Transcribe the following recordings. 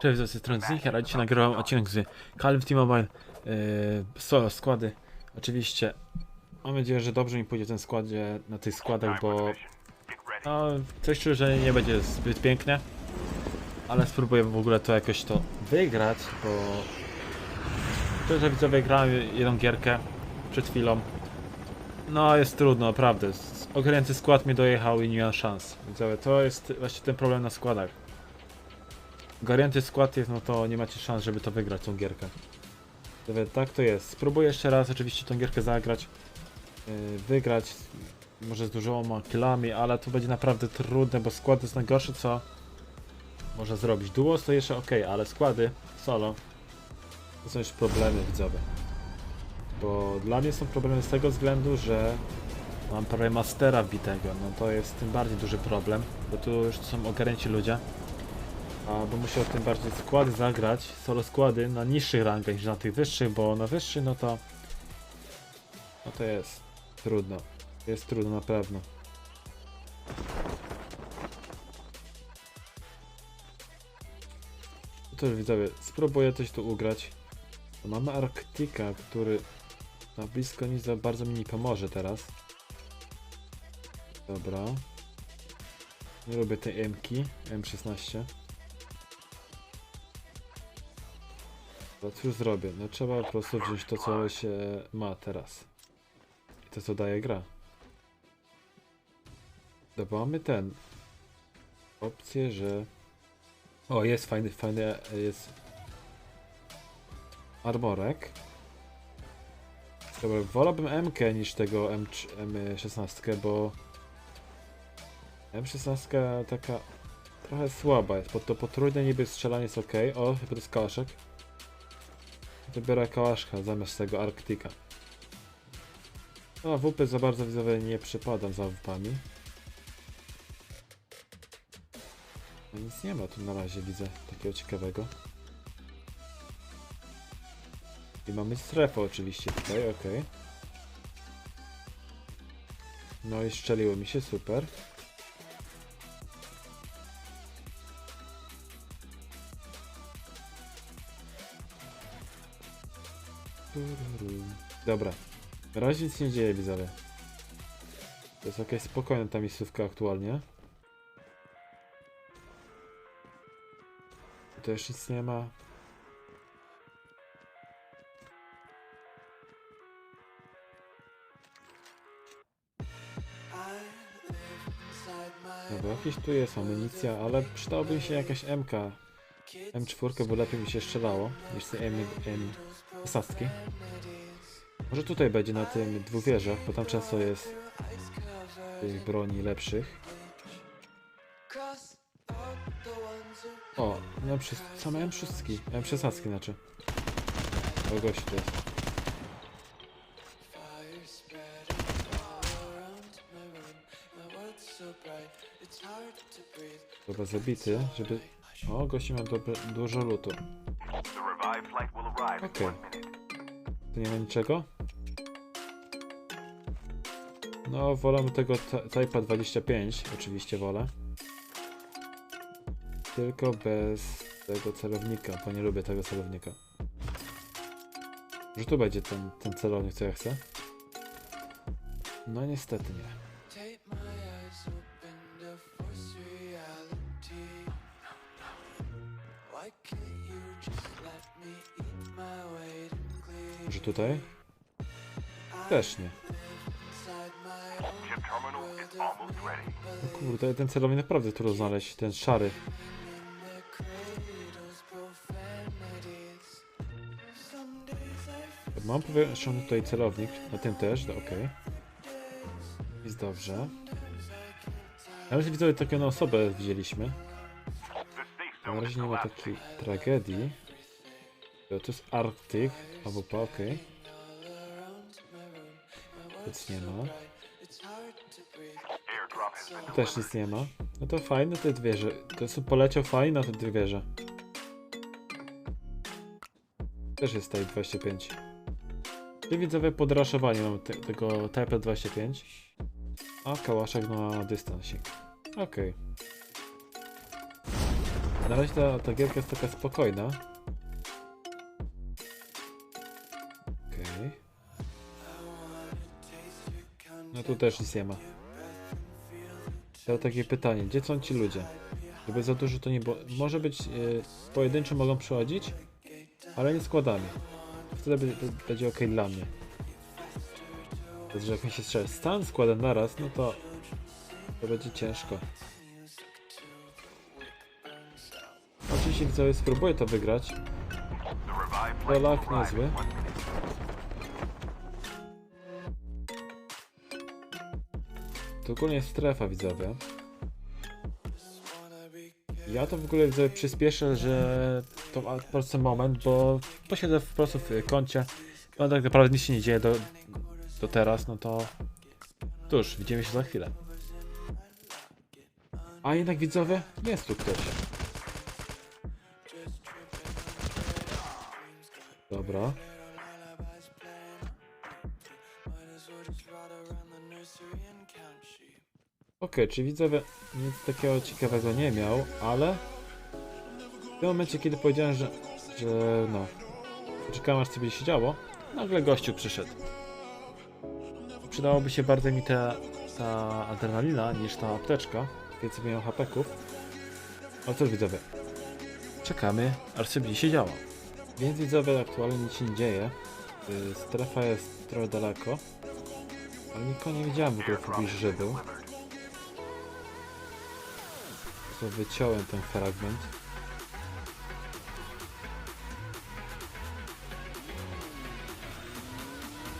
Cześć, z tej strony Znicher, a dzisiaj nagrywam odcinek z Call of Duty Mobile yy, solo składy. Oczywiście mam nadzieję, że dobrze mi pójdzie tym składzie, na tych składach, bo no, coś czuję, że nie będzie zbyt pięknie, ale spróbuję w ogóle to jakoś to wygrać, bo szczerze widzowie grałem jedną gierkę przed chwilą. No jest trudno, naprawdę. Ogarnięty skład mi dojechał i nie mam szans. Widzowie, to jest właśnie ten problem na składach. Garianty skład jest, no to nie macie szans, żeby to wygrać, tą gierkę. Tak to jest. Spróbuję jeszcze raz oczywiście tą gierkę zagrać. Yy, wygrać. Może z dużoma killami, ale to będzie naprawdę trudne, bo skład jest najgorsze, co można zrobić. Duos to jeszcze ok, ale składy solo to są już problemy widzowie. Bo dla mnie są problemy z tego względu, że mam prawie mastera wbitego. No to jest tym bardziej duży problem, bo tu już są ogarnięci ludzie. A bo musiał tym bardziej składy zagrać, solo składy na niższych rangach niż na tych wyższych, bo na wyższych no to no to jest trudno. Jest trudno na pewno. No to widzowie, spróbuję coś tu ugrać. Mamy Arktika, który na blisko nic za bardzo mi nie pomoże teraz. Dobra. Nie lubię tej M-ki, M16. No cóż zrobię? No trzeba po prostu wziąć to, co się ma teraz. I to, co daje gra. Dobra, mamy ten. Opcję, że... O, jest fajny, fajny, jest... Armorek. Dobra, wolałbym MK niż tego M, M16, bo... M16 taka trochę słaba jest, bo to potrójne niby strzelanie jest ok. O, chyba to jest kałaszek. Wybiorę kałaszka zamiast tego Arktika. No, WP za bardzo widzowie nie przypadam za WP-ami. No nic nie ma tu na razie, widzę, takiego ciekawego. I mamy strefę oczywiście tutaj, ok. No i strzeliło mi się, super. Dobra. Na razie nic nie dzieje, widzowie. To jest jakaś spokojna ta miejscówka aktualnie. Tu już nic nie ma. Dobra, jakieś tu jest amunicja, ale przydałoby mi się jakaś MK. M4, bo lepiej mi się strzelało niż te M, M Sastki. Może tutaj będzie na tym dwuwieżach, bo tam często jest tych broni lepszych. O, no przez same M6, M16 znaczy. O gości to jest. Dobra, zabity, żeby... O, gości ma dobre, dużo lutu. Okej. Tu nie ma niczego? No, wolę tego Ty- Type'a 25, oczywiście wolę. Tylko bez tego celownika, bo nie lubię tego celownika. Że tu będzie ten, ten celownik, co ja chcę? No niestety nie. Może tutaj? Też nie. O kurde, ten celownik naprawdę trudno znaleźć, ten szary. Mam powieszony tutaj celownik, na tym też, no okej. Jest dobrze. Na razie widzowie taką osobę widzieliśmy. Na razie nie ma takiej tragedii. To jest Arctic, AWP, okej. Nic nie ma. Też nic nie ma. No to fajne te wieże. To jest poleciał fajnie na te dwie wieże. Też jest tutaj 25. Czyli widzowie podraszowanie mamy te, tego Type 25. A kałaszek na dystansik. Okej. Na razie ta, ta gierka jest taka spokojna. Okej. No tu też nic nie ma. Teraz takie pytanie, gdzie są ci ludzie? Żeby za dużo to nie było. Może być yy, pojedynczo mogą przychodzić, ale nie składami. Wtedy będzie ok dla mnie. Jest, że jak mi się strzela stan składa naraz, no to to będzie ciężko. Oczywiście widzowie spróbuję to wygrać. To lak niezły. To ogólnie strefa widzowie. Ja to w ogóle przyspieszę, że to ma moment, bo posiedzę po prostu w kącie. No tak naprawdę nic się nie dzieje do, do teraz, no to cóż, widzimy się za chwilę. A jednak widzowie, jest tu ktoś. Dobra. Okej, czy widzowie nic takiego ciekawego nie miał, ale w tym momencie, kiedy powiedziałem, że, że no, czekałem aż co się działo, nagle gościu przyszedł. Przydałoby się bardziej mi ta, ta adrenalina niż ta apteczka, więcej miałem hapeków. Ale cóż widzowie, czekamy aż co się działo. Więc widzowie, aktualnie nic się nie dzieje. Y, Strefa jest trochę daleko, ale nikogo nie widziałem w ogóle w pobliżu, był. To wyciąłem ten fragment.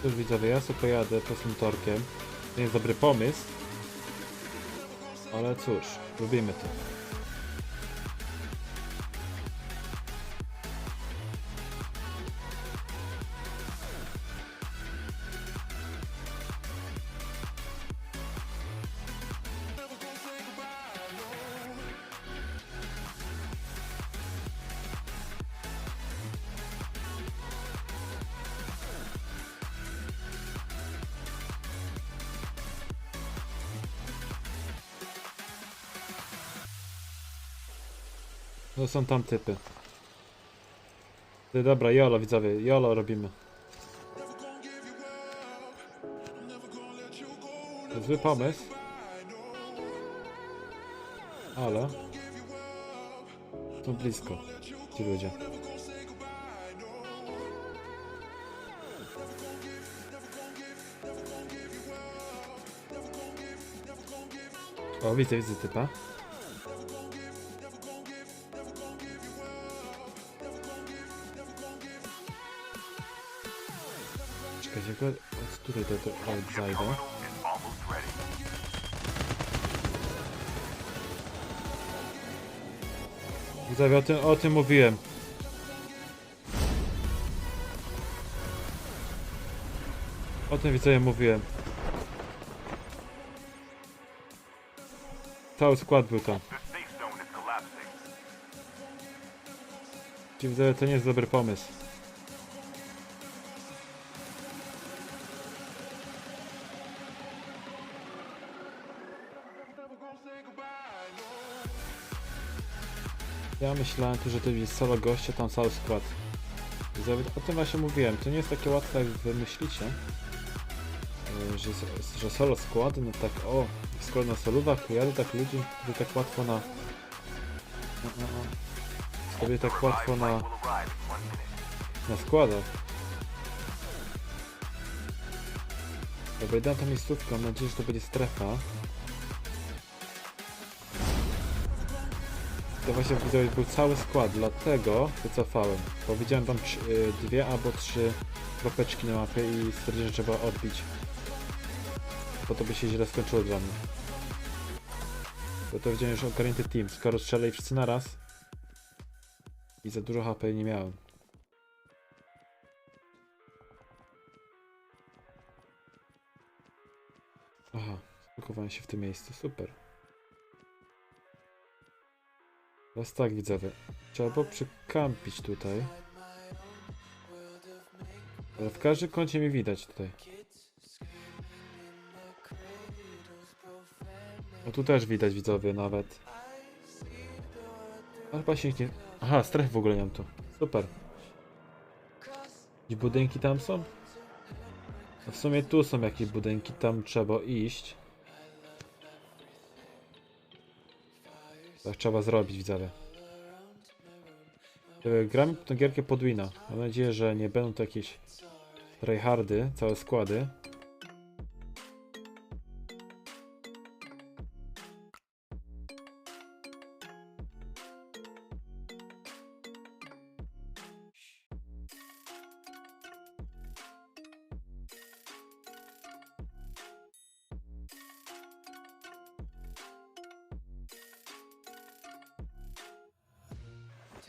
Cóż widzowie, ja sobie pojadę prostym torkiem. To jest dobry pomysł. Ale cóż, robimy to. No są tam typy. Ty, Dobra, jolo widzowie, jolo robimy. To Zły pomysł. Ale... Są blisko. Ci ludzie. O, widzę, widzę typa. Jak od to, to od zajdę. Widzowie, o tym, o tym mówiłem. O tym widzowie mówiłem. Cały skład był tam. Ci widzowie, to nie jest dobry pomysł. Ja myślałem tu, że to jest solo goście, tam cały skład. O tym właśnie mówiłem, to nie jest takie łatwe jak wy myślicie. Yy, Że, że solo skład, no tak o, skoro na solówach pojadę tak ludzi, to tak łatwo na... Sobie tak łatwo na... na składach. Dobra, na tą miejscówkę, mam nadzieję, że to będzie strefa. To właśnie widziałeś, był cały skład, dlatego wycofałem. Bo widziałem tam trz- y, dwie albo trzy kropeczki na mapie i stwierdziłem, że trzeba odbić. Bo to by się źle skończyło dla mnie. Bo to widziałem już ogarnięty team, skoro strzelali wszyscy naraz i za dużo HP nie miałem. Aha, spakowałem się w tym miejscu, super. Teraz tak widzowie, trzeba było przykampić tutaj. Ale w każdym kącie mnie widać tutaj. O tu też widać widzowie nawet. Ale właśnie nie... Aha, stref w ogóle nie mam tu. Super. Jakieś budynki tam są? No w sumie tu są jakieś budynki, tam trzeba iść. Tak trzeba zrobić, widzowie. E, Gram tę gierkę pod Wina. Mam nadzieję, że nie będą to jakieś tryhardy, całe składy.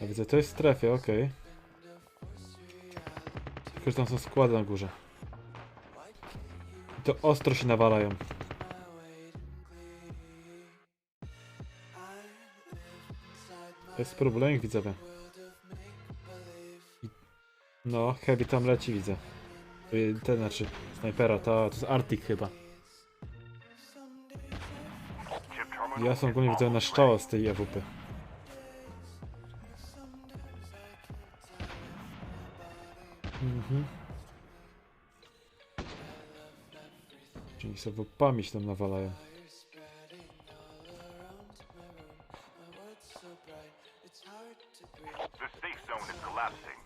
Ja widzę, to jest w strefie, okej. Tylko, że tam są składy na górze. I to ostro się nawalają. To jest problem, widzowie. No, Heavy tam leci, widzę. Ten znaczy, snajpera, to, to jest Arctic chyba. Ja są ogólnie widzę na szczała z tej AWP. Mhm. Czyli sobie się tam nawalają.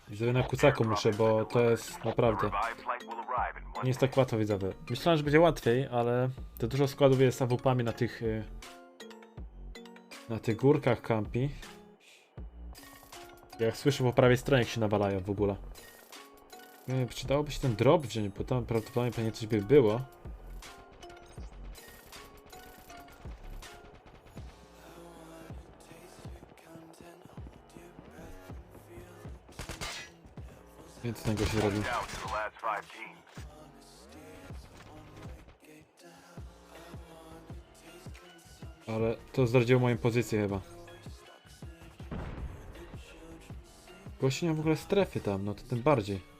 Widzowie na kucaku muszę, bo to jest naprawdę... Nie jest tak łatwo, widzowie. Myślałem, że będzie łatwiej, ale to dużo składów jest AWP-ami na tych... y, Na tych górkach kampi. Jak słyszę po prawej stronie, jak się nawalają w ogóle. Nie wiem, przydałoby się ten drop wziąć, bo tam prawdopodobnie pewnie coś by było. Więc tego się robi. Ale to zdradziło moją pozycję chyba. Gości nie w ogóle strefy tam, no to tym bardziej.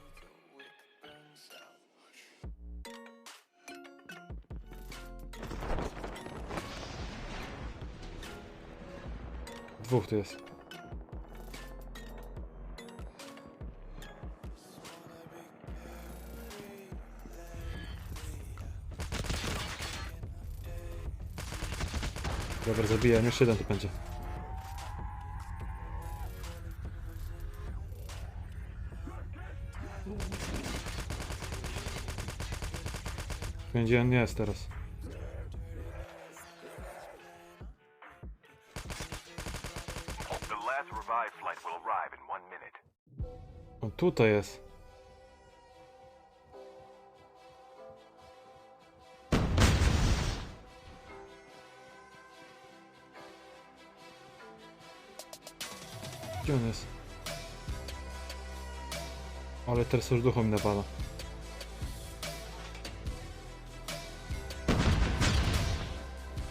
Dwóch tu jest. Dobra, zabijam, jeszcze jeden tu będzie. Gdzie on jest teraz? Tutaj jest. Gdzie on jest? Ale teraz już duchom mi nawala.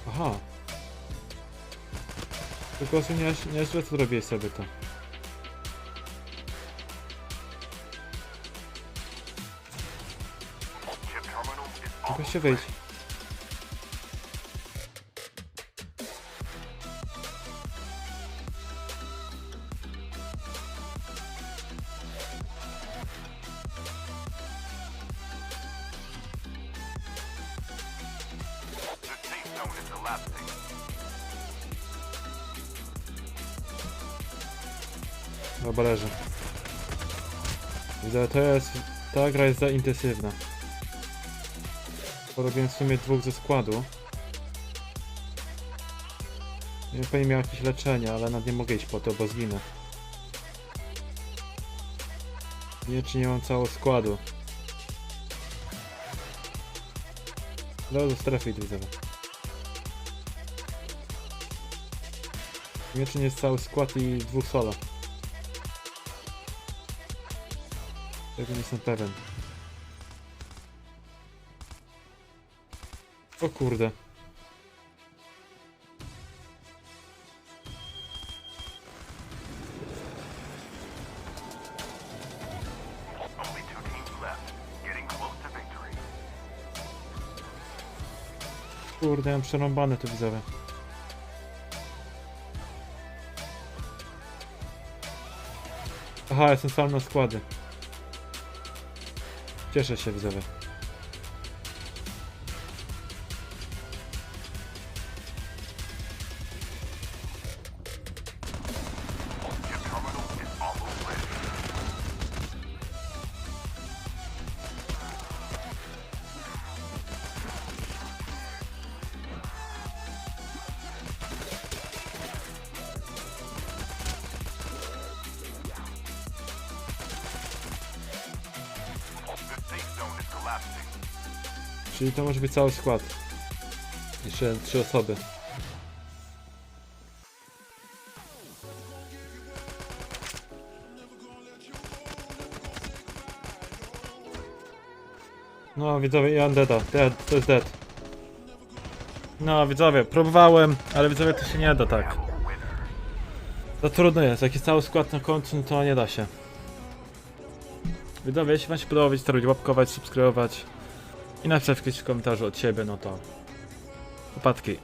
Aha. Tylko nie, nie źle co zrobiłeś sobie to. Się wyjdź. Dobra, leży. Widzę, to jest... Ta gra jest za intensywna. Porobiłem w sumie dwóch ze składu. Pewnie miał jakieś leczenie, ale nawet nie mogę iść po to, bo zginę. Nie czy nie mam całego składu. Zaraz do strefy idę. Nie czy nie jest cały skład i dwóch solo. Tego nie jestem pewien. To victory. Kurde, ja mam przerąbane tu widzowie. Aha, jestem sam na składy. Cieszę się, widzowie. Czyli to może być cały skład. Jeszcze trzy osoby. No widzowie, i Undeada. Dead, to jest dead. No widzowie, próbowałem, ale widzowie to się nie da tak. To trudno jest, jak cały skład na końcu, no to nie da się. Widzowie, jeśli wam się podoba, starujcie łapkować, subskrybować i napisać w komentarzu od siebie, no to... Upadki.